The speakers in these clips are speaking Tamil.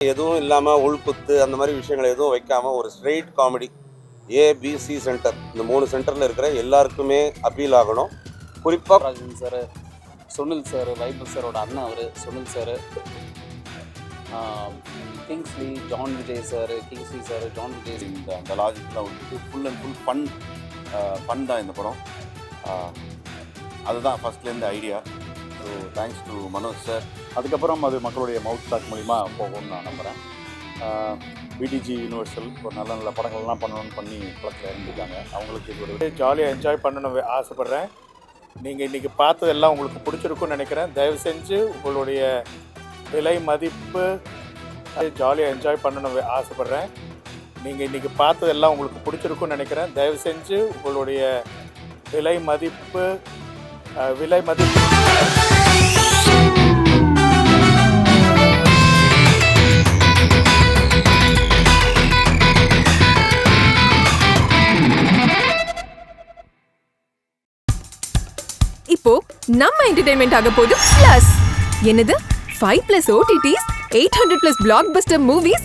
எதுவும் இல்லாமல் உள்குத்து அந்த மாதிரி விஷயங்கள் எதுவும் வைக்காமல் ஒரு ஸ்ட்ரெயிட் காமெடி ஏபிசி சென்டர் இந்த மூணு சென்டரில் இருக்கிற எல்லாருக்குமே அப்பீல் ஆகணும். குறிப்பாக ராஜன் சார் சுனில் சார் வைபவ் சாரோட அண்ணன் அவர் Sunil sir Kingsley John Vijay sir Kingsley sir John Vijay இந்த அந்த லாஜிக்கெலாம் வந்துட்டு full and full fun fun தான் இந்த படம். அதுதான் ஃபஸ்ட்லேருந்து idea so thanks to Manoj sir அதுக்கப்புறம் அது மக்களுடைய மவுத் டாக் மூலிமா போகும்னு நான் நம்புகிறேன் பிடிஜி யூனிவர்சல் ஒரு நல்ல நல்ல படங்கள்லாம் பண்ணணும்னு பண்ணி படத்தில் இருந்துருக்காங்க அவங்களுக்கு இது ஒரு ஜாலியாக என்ஜாய் பண்ணணும் ஆசைப்பட்றேன். நீங்கள் இன்றைக்கி பார்த்ததெல்லாம் உங்களுக்கு பிடிச்சிருக்கும்னு நினைக்கிறேன். தயவு செஞ்சு உங்களுடைய விலை மதிப்பு ஜாலியாக என்ஜாய் பண்ணணும் ஆசைப்பட்றேன். நீங்கள் இன்றைக்கி பார்த்ததெல்லாம் உங்களுக்கு பிடிச்சிருக்கும்னு நினைக்கிறேன். தயவு செஞ்சு உங்களுடைய விலை மதிப்பு விலை மதிப்பு. இப்போ நம்ம என்டர்டைன்மெண்ட் ஆக போகுது பிளஸ் என்னது? Five plus OTTs eight hundred plus blockbuster movies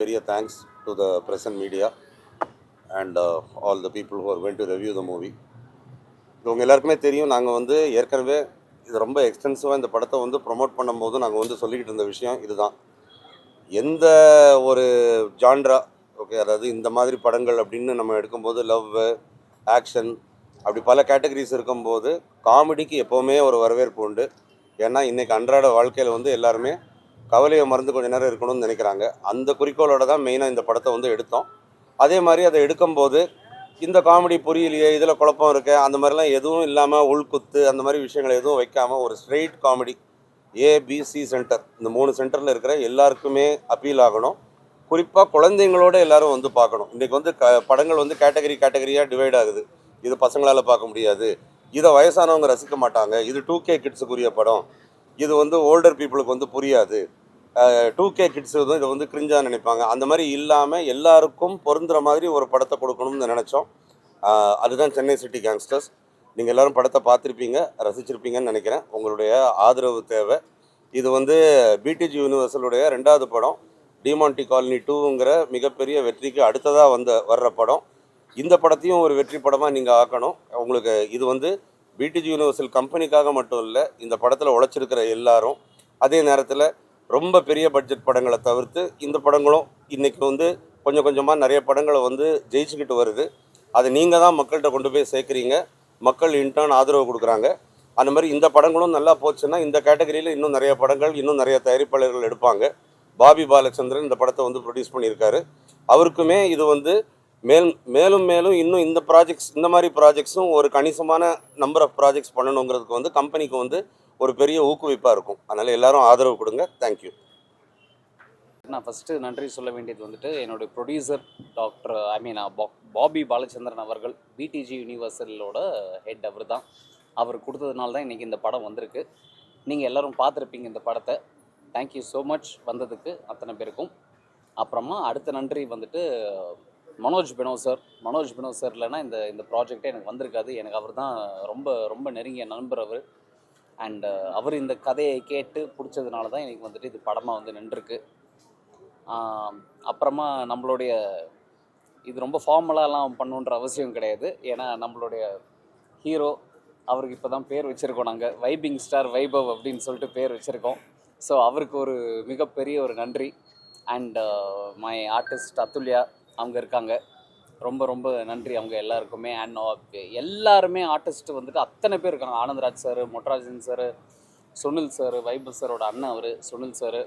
பெரிய thanks to the present media and all the people who are going to review the movie இவங்க எல்லாருக்குமே தெரியும் நாங்கள் வந்து ஏற்கனவே இது ரொம்ப எக்ஸ்டென்சிவாக இந்த படத்தை வந்து ப்ரொமோட் பண்ணும்போது நாங்கள் வந்து சொல்லிக்கிட்டு இருந்த விஷயம் இதுதான். எந்த ஒரு ஜான்ரா ஓகே அதாவது இந்த மாதிரி படங்கள் அப்படின்னு நம்ம எடுக்கும்போது லவ் ஆக்ஷன் அப்படி பல கேட்டகரிஸ் இருக்கும்போது காமெடிக்கு எப்போவுமே ஒரு வரவேற்பு உண்டு. ஏன்னா இன்றைக்கி அன்றாட வாழ்க்கையில் வந்து எல்லாருமே கவலையை மறந்து கொஞ்சம் நேரம் இருக்கணும்னு நினைக்கிறாங்க. அந்த குறிக்கோளோட தான் மெயினாக இந்த படத்தை வந்து எடுத்தோம். அதே மாதிரி அதை எடுக்கும்போது இந்த காமெடி புரியலையே இதில் குழப்பம் இருக்கு அந்த மாதிரிலாம் எதுவும் இல்லாமல் உள்குத்து அந்த மாதிரி விஷயங்கள் எதுவும் வைக்காமல் ஒரு ஸ்ட்ரெயிட் காமெடி ஏபிசி சென்டர் இந்த மூணு சென்டரில் இருக்கிற எல்லாருக்குமே அப்பீல் ஆகணும். குறிப்பாக குழந்தைங்களோட எல்லாரும் வந்து பார்க்கணும். இன்றைக்கி வந்து க படங்கள் வந்து கேட்டகரி கேட்டகரியாக டிவைட் ஆகுது. இது பசங்களால் பார்க்க முடியாது. இதை வயசானவங்க ரசிக்க மாட்டாங்க. இது டூ கே கிட்ஸுக்குரிய படம். இது வந்து ஓல்டர் பீப்புளுக்கு வந்து புரியாது. டூ கே கிட்ஸ் வந்து இதை வந்து கிரிஞ்சாக நினைப்பாங்க. அந்த மாதிரி இல்லாமல் எல்லாருக்கும் பொருந்துகிற மாதிரி ஒரு படத்தை கொடுக்கணும்னு நினச்சோம். அதுதான் சென்னை சிட்டி கேங்ஸ்டர்ஸ் நீங்கள் எல்லாரும் படத்தை பார்த்துருப்பீங்க ரசிச்சிருப்பீங்கன்னு நினைக்கிறேன். உங்களுடைய ஆதரவு தேவை. இது வந்து பிடிஜி யூனிவர்சலுடைய ரெண்டாவது படம் டிமான்டி காலனி டூங்கிற மிகப்பெரிய வெற்றிக்கு அடுத்ததாக வந்த வர்ற படம். இந்த படத்தையும் ஒரு வெற்றி படமாக நீங்கள் ஆக்கணும். உங்களுக்கு இது வந்து பிடிஜி யூனிவர்சல் கம்பெனிக்காக மட்டும் இல்லை இந்த படத்தில் உழைச்சிருக்கிற எல்லாரும் அதே நேரத்தில் ரொம்ப பெரிய பட்ஜெட் படங்களை தவிர்த்து இந்த படங்களும் இன்றைக்கி வந்து கொஞ்சம் கொஞ்சமாக நிறைய படங்களை வந்து ஜெயிச்சுக்கிட்டு வருது. அதை நீங்கள் தான் மக்கள்கிட்ட கொண்டு போய் சேர்க்குறீங்க. மக்கள் இன்டர்ன் ஆதரவு கொடுக்குறாங்க. அந்த மாதிரி இந்த படங்களும் நல்லா போச்சுன்னா இந்த கேட்டகரியில் இன்னும் நிறைய படங்கள் இன்னும் நிறைய தயாரிப்பாளர்கள் எடுப்பாங்க. பாபி பாலச்சந்திரன் இந்த படத்தை வந்து ப்ரொடியூஸ் பண்ணியிருக்காரு. அவருக்குமே இது வந்து மேல் மேலும் மேலும் இன்னும் இந்த ப்ராஜெக்ட்ஸ் இந்த மாதிரி ப்ராஜெக்ட்ஸும் ஒரு கணிசமான நம்பர் ஆஃப் ப்ராஜெக்ட்ஸ் பண்ணணுங்கிறதுக்கு வந்து கம்பெனிக்கு வந்து ஒரு பெரிய ஊக்குவிப்பாக இருக்கும். அதனால் எல்லாரும் ஆதரவு கொடுங்க. தேங்க்யூ நான் ஃபஸ்ட்டு நன்றி சொல்ல வேண்டியது வந்துட்டு என்னுடைய producer doctor I mean Bobby Balachandran அவர்கள் பிடிஜி யூனிவர்சலோட ஹெட் அவர் தான் அவர் கொடுத்ததுனால தான் இன்றைக்கி இந்த படம் வந்திருக்கு. நீங்கள் எல்லோரும் பார்த்துருப்பீங்க இந்த படத்தை. தேங்க்யூ ஸோ மச் வந்ததுக்கு அத்தனை பேருக்கும். அப்புறமா அடுத்த நன்றி வந்துட்டு மனோஜ் பினோ சார். மனோஜ் பினோ சார் இல்லைன்னா இந்த இந்த ப்ராஜெக்டே எனக்கு வந்திருக்காது. எனக்கு அவர் தான் ரொம்ப ரொம்ப நெருங்கிய நண்பர் அவர். அண்டு uh, அவர் இந்த கதையை கேட்டு பிடிச்சதுனால தான் எனக்கு வந்துட்டு இது படமாக வந்து நின்றுருக்கு. அப்புறமா நம்மளுடைய இது ரொம்ப ஃபார்மலாலாம் பண்ணுன்ற அவசியம் கிடையாது. ஏன்னா நம்மளுடைய ஹீரோ அவருக்கு இப்போ தான் பேர் வச்சுருக்கோம் நாங்கள் வைபிங் ஸ்டார் வைபவ் அப்படின்னு சொல்லிட்டு பேர் வச்சுருக்கோம். ஸோ அவருக்கு ஒரு மிகப்பெரிய ஒரு நன்றி. அண்ட் மை ஆர்டிஸ்ட் அத்துல்யா அவங்க இருக்காங்க. ரொம்ப ரொம்ப நன்றி அவங்க எல்லாருக்குமே. அண்ட் எல்லாருமே ஆர்டிஸ்ட் வந்துட்டு அத்தனை பேர் இருக்காங்க. ஆனந்தராஜ் சார் மொட்ராஜன் சார் சுனில் சார் வைபவ் சாரோட அண்ணன் அவர் Sunil sir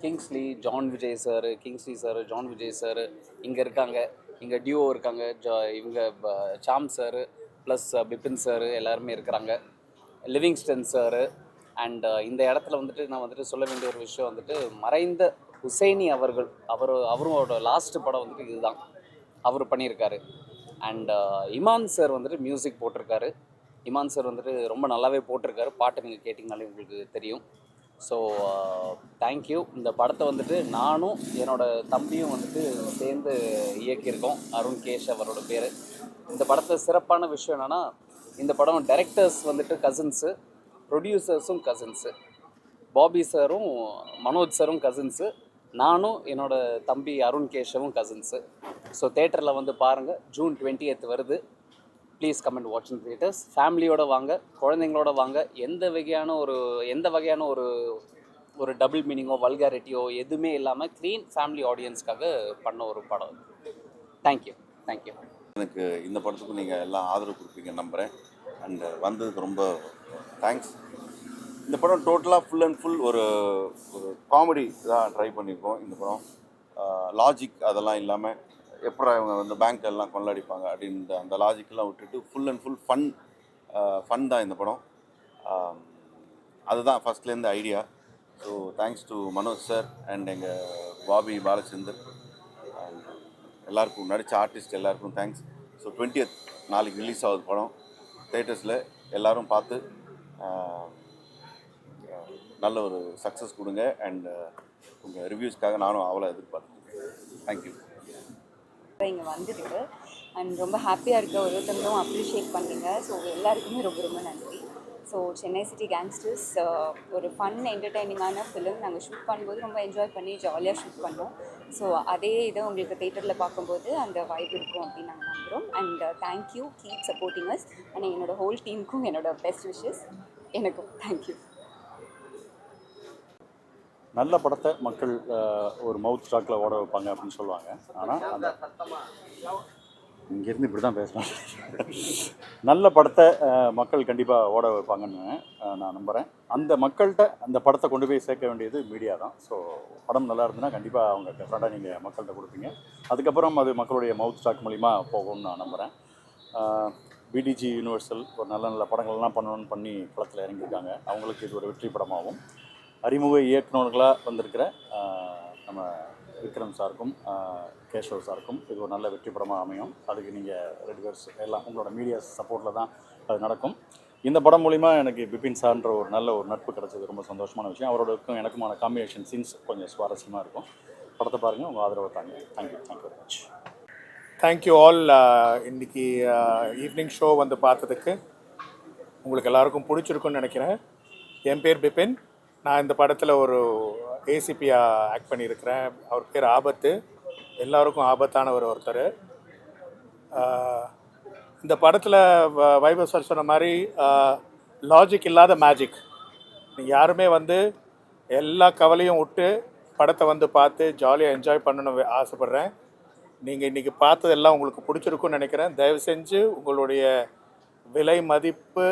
Kingsley John Vijay sir Kingsley sir John Vijay sir இங்கே இருக்காங்க. இங்கே டியூ இருக்காங்க. ஜா இவங்க ப- Sam sir plus Bipin sir எல்லாருமே இருக்கிறாங்க. லிவிங்ஸ்டன் சார் அண்ட் இந்த இடத்துல வந்துட்டு நான் வந்துட்டு சொல்ல வேண்டிய ஒரு விஷயம் வந்துட்டு மறைந்த ஹுசைனி அவர்கள் அவர் அவரோட லாஸ்ட் படம் வந்துட்டு இதுதான். அவர் பண்ணியிருக்காரு. அண்ட் uh, இமான் சார் வந்துட்டு மியூசிக் போட்டிருக்காரு. இமான் சார் வந்துட்டு ரொம்ப நல்லாவே போட்டிருக்காரு. பாட்டு நீங்கள் கேட்டிங்கனாலே உங்களுக்கு தெரியும். ஸோ தேங்க்யூ uh, இந்த படத்தை வந்துட்டு நானும் என்னோட தம்பியும் வந்துட்டு சேர்ந்து இயக்கியிருக்கோம். அருண் கேஷ் அவரோட பேர். இந்த படத்தை சிறப்பான விஷயம் என்னென்னா இந்த படம் டைரக்டர்ஸ் வந்துட்டு கசின்ஸு ப்ரொடியூசர்ஸும் கசின்ஸு பாபி சாரும் மனோஜ் சாரும் கசின்ஸு நானும் என்னோட தம்பி அருண் கேஷவும் கசின்ஸு ஸோ தேட்டரில் வந்து பாருங்கள் ஜூன் டுவெண்ட்டி வருது. ப்ளீஸ் கமெண்ட் வாட்சிங் தியேட்டர்ஸ் ஃபேமிலியோட வாங்க குழந்தைங்களோட வாங்க. எந்த வகையான ஒரு எந்த வகையான ஒரு ஒரு டபுள் மீனிங்கோ வல்காரிட்டியோ எதுவுமே இல்லாமல் க்ளீன் ஃபேமிலி ஆடியன்ஸ்க்காக பண்ண ஒரு படம் தேங்க்யூ தேங்க்யூ எனக்கு இந்த படத்துக்கு நீங்கள் எல்லாம் ஆதரவு கொடுப்பீங்க நம்புகிறேன் அண்ட் வந்ததுக்கு ரொம்ப தேங்க்ஸ் இந்த படம் டோட்டலாக ஃபுல் அண்ட் ஃபுல் ஒரு ஒரு காமெடி தான் ட்ரை பண்ணியிருக்கோம். இந்த படம் லாஜிக் அதெல்லாம் இல்லாமல் எப்படா இவங்க வந்து பேங்க் எல்லாம் கொள்ளடிப்பாங்க அப்படின்ற அந்த லாஜிக்கெல்லாம் விட்டுட்டு full and full fun fun தான் இந்த படம். அதுதான் ஃபஸ்ட்லேருந்து idea so thanks to Manoj sir and எங்கள் பாபி பாலச்சந்தர். And எல்லாருக்கும் நடித்த ஆர்டிஸ்ட் எல்லாருக்கும் தேங்க்ஸ் ஸோ டுவெண்ட்டியத் நாளைக்கு ரிலீஸ் ஆகுது படம். தேட்டர்ஸில் எல்லோரும் பார்த்து நல்ல ஒரு சக்ஸஸ் கொடுங்க அண்ட் uh, உங்கள் ரிவ்யூஸ்க்காக நானும் அவ்வளோ எதிர்பார்க்குறேன். தேங்க்யூ இங்கே வந்திருக்கு அண்ட் ரொம்ப ஹாப்பியாக இருக்க ஒரு ஒருத்தங்களும் அப்ரிஷியேட் பண்ணீங்க. ஸோ எல்லாருக்குமே ரொம்ப ரொம்ப நன்றி. ஸோ சென்னை சிட்டி கேங்ஸ்டர்ஸ் ஒரு ஃபன் என்டர்டைனிங்கான ஃபிலிம் நாங்கள் ஷூட் பண்ணும்போது ரொம்ப என்ஜாய் பண்ணி ஜாலியாக ஷூட் பண்ணோம். ஸோ அதே இதை உங்களுக்கு தேட்டரில் பார்க்கும்போது அந்த வைப் இருக்கும் அப்படின்னு நாங்கள் நம்புகிறோம் and thank you keep supporting us and என்னோட ஹோல் டீமுக்கும் என்னோட பெஸ்ட் விஷஸ் எனக்கும். தேங்க்யூ நல்ல படத்தை மக்கள் ஒரு மவுத் ஸ்டாக்கில் ஓட வைப்பாங்க அப்படின்னு சொல்லுவாங்க. ஆனால் அந்த இங்கேருந்து இப்படி தான் பேசலாம் நல்ல படத்தை மக்கள் கண்டிப்பாக ஓட வைப்பாங்கன்னு நான் நம்புகிறேன் அந்த மக்கள்கிட்ட அந்த படத்தை கொண்டு போய் சேர்க்க வேண்டியது மீடியா தான். ஸோ படம் நல்லா இருந்ததுன்னா கண்டிப்பாக அவங்க டெஃபரெண்டாக நீங்கள் மக்கள்கிட்ட கொடுப்பீங்க. அதுக்கப்புறம் அது மக்களுடைய மவுத் ஸ்டாக் மூலிமா போகும்னு நான் நம்புகிறேன் பிடிஜி யூனிவர்சல் ஒரு நல்ல நல்ல படங்கள்லாம் பண்ணணும்னு பண்ணி படத்தில் இறங்கியிருக்காங்க. அவங்களுக்கு இது ஒரு வெற்றி படமாகும். அறிமுக இயக்குநர்களாக வந்திருக்கிற நம்ம விக்ரம் சாருக்கும் கேஷவ் சாருக்கும் இது ஒரு நல்ல வெற்றி படமாக அமையும். அதுக்கு நீங்கள் ரெண்டு பேர்ஸ் எல்லாம் உங்களோட மீடியா சப்போர்ட்டில் தான் அது நடக்கும். இந்த படம் மூலிமா எனக்கு பிபின் சார்ன்ற ஒரு நல்ல ஒரு நட்பு கிடைச்சது. ரொம்ப சந்தோஷமான விஷயம். அவரோடக்கும் எனக்குமான காம்பினேஷன் சீன்ஸ் கொஞ்சம் சுவாரஸ்யமாக இருக்கும். படத்தை பாருங்கள் உங்கள் ஆதரவு தாங்க. Thank you thank you very much thank you all இன்னைக்கு ஈவினிங் ஷோ வந்து பார்த்ததுக்கு உங்களுக்கு எல்லாருக்கும் பிடிச்சிருக்குன்னு நினைக்கிறேன். என் பேர் பிபின். நான் இந்த படத்தில் ஒரு ஏசிபியாக ஆக்ட் பண்ணியிருக்கிறேன். அவர் பேர் ஆபத்து. எல்லாருக்கும் ஆபத்தானவர் ஒருத்தர். இந்த படத்தில் வைபவ் சார் சொன்ன மாதிரி லாஜிக் இல்லாத மேஜிக் யாருமே வந்து எல்லா கவலையும் விட்டு படத்தை வந்து பார்த்து ஜாலியாக என்ஜாய் பண்ணணும்னு ஆசைப்பட்றேன். நீங்கள் இன்றைக்கி பார்த்ததெல்லாம் உங்களுக்கு பிடிச்சிருக்குன்னு நினைக்கிறேன். தயவு செஞ்சு உங்களுடைய விலை மதிப்பு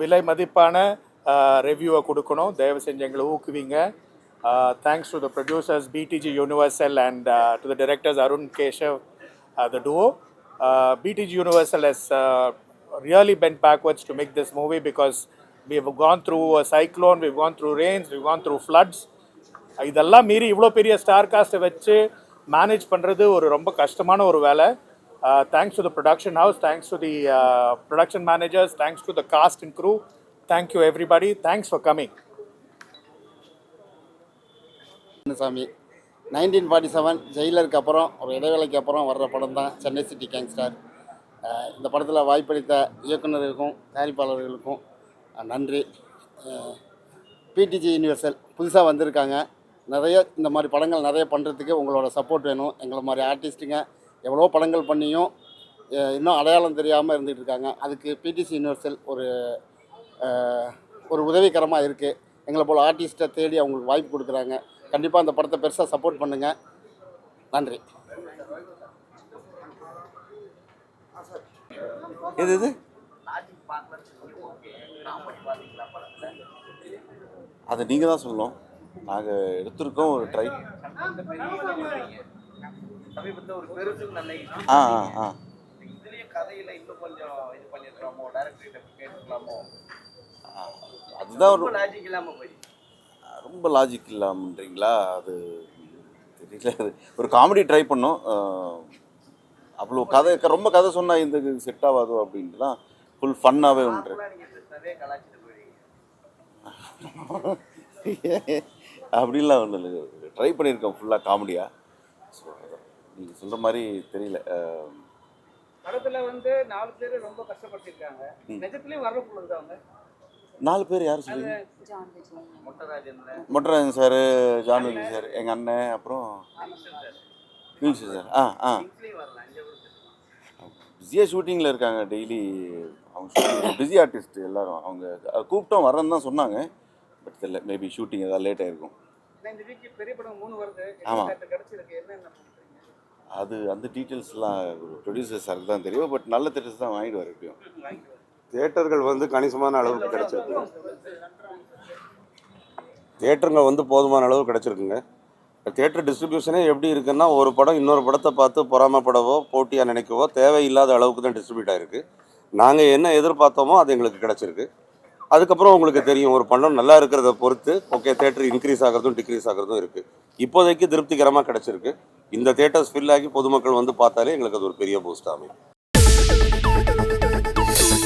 விலை மதிப்பான ரிவ்யூவை கொடுக்கணும். தயவு செஞ்சு எங்களை ஊக்குவிங்க. Thanks to the producers BTG universal and to the directors Arun Keshav the duo. uh, BTG Universal has uh, really bent backwards to make this movie because we have gone through a cyclone, we've gone through rains, we've gone through floods. இதெல்லாம் மீறி இவ்வளோ பெரிய ஸ்டார் காஸ்ட்டை வச்சு மேனேஜ் பண்ணுறது ஒரு ரொம்ப கஷ்டமான ஒரு வேலை. Thanks to the production house thanks to the production managers thanks to the cast and crew thank you everybody thanks for coming சாமி. நைன்டீன் ஃபார்ட்டி செவன் ஜெயிலருக்கு அப்புறம் ஒரு இடைவேளைக்கு அப்புறம் வர்ற படம் தான் சென்னை சிட்டி கேங்ஸ்டர் இந்த படத்தில் வாய்ப்பளித்த இயக்குநர்களுக்கும் தயாரிப்பாளர்களுக்கும் நன்றி. பிடிஜி யூனிவர்சல் புதுசாக வந்திருக்காங்க. நிறைய இந்த மாதிரி படங்கள் நிறைய பண்ணுறதுக்கு உங்களோட சப்போர்ட் வேணும். எங்களை மாதிரி ஆர்டிஸ்ட்டுங்க எவ்வளோ படங்கள் பண்ணியும் இன்னும் அடையாளம் தெரியாமல் இருந்துகிட்டு இருக்காங்க. அதுக்கு பிடிசி யூனிவர்சல் ஒரு ஒரு உதவிகரமாக இருக்குது எங்களை போல் ஆர்டிஸ்ட்டை தேடி அவங்களுக்கு வாய்ப்பு கொடுக்குறாங்க. கண்டிப்பாக அந்த படத்தை பெருசாக சப்போர்ட் பண்ணுங்கள் நன்றி. எது இது அதை நீங்கள் தான் சொல்லணும். நாங்கள் எடுத்திருக்கோம் ஒரு ட்ரை ஆ ஆ ஆ. அதுதான் ஒரு ரொம்ப லாஜிக் இல்லாமன்றீங்களா? அது தெரியல. அது ஒரு காமெடி ட்ரை பண்ணோம். அவ்வளோ கதை ரொம்ப கதை சொன்னால் இந்த செட் ஆகாதோ அப்படின்ட்டு தான் ஃபுல் ஃபன்னாகவே ஒன்று அப்படிலாம் ஒன்றும் இல்லை. ட்ரை பண்ணியிருக்கோம் ஃபுல்லாக காமெடியாக ஸோ நீங்கள் சொல்கிற மாதிரி தெரியல. படத்துல வந்து நாலு பேர் ரொம்ப கஷ்டப்பட்டிருக்காங்க. நிஜத்துலயும் வர்ற பொழுது அவங்க நாலு பேர் யார் சொல்லுங்க மொட்டராஜன் சார் ஜான் விஜய் சார் எங்கள் அண்ணன் அப்புறம் மியூசி சார். ஆ ஆ. பிஸியாக ஷூட்டிங்கில் இருக்காங்க. டெய்லி அவங்க பிஸி ஆர்டிஸ்ட் எல்லாரும். அவங்க கூப்பிட்டோம் வரேன்னு தான் சொன்னாங்க. பட் தெரியல மேபி ஷூட்டிங் ஏதாவது லேட் ஆகிருக்கும் நான் இந்த வீக் பெரிய படம் மூணு வருது. ஆமா. எத்தனை கிடைச்சிருக்கு. என்னென்ன பண்றீங்க? அது அந்த டீட்டெயில்ஸ்லாம் ஒரு ப்ரொடியூசர் சாருக்கு தான் தெரியும். பட் நல்ல தேட்டர்ஸ் தான் வாங்கிட்டு வர எப்படியும் தேட்டர்கள் வந்து கணிசமான அளவுக்கு கிடைச்சிருக்கு தேட்டருங்க வந்து போதுமான அளவு கிடச்சிருக்குங்க. தேட்டர் டிஸ்ட்ரிபியூஷனே எப்படி இருக்குன்னா ஒரு படம் இன்னொரு படத்தை பார்த்து பொறாமப்படவோ போட்டியாக நினைக்கவோ தேவையில்லாத அளவுக்கு தான் டிஸ்ட்ரிபியூட் ஆகிருக்கு நாங்கள் என்ன எதிர்பார்த்தோமோ அது எங்களுக்கு கிடச்சிருக்கு. அதுக்கப்புறம் உங்களுக்கு தெரியும் ஒரு படம் நல்லா இருக்கிறத பொறுத்து ஓகே தேட்டர் இன்க்ரீஸ் ஆகிறதும் டிக்ரீஸ் ஆகிறதும் இருக்குது இப்போதைக்கு திருப்திகரமாக கிடச்சிருக்கு. இந்த தேட்டர்ஸ் ஃபில் ஆகி பொதுமக்கள் வந்து பார்த்தாலே எங்களுக்கு அது ஒரு பெரிய பூஸ்ட் அமையும்.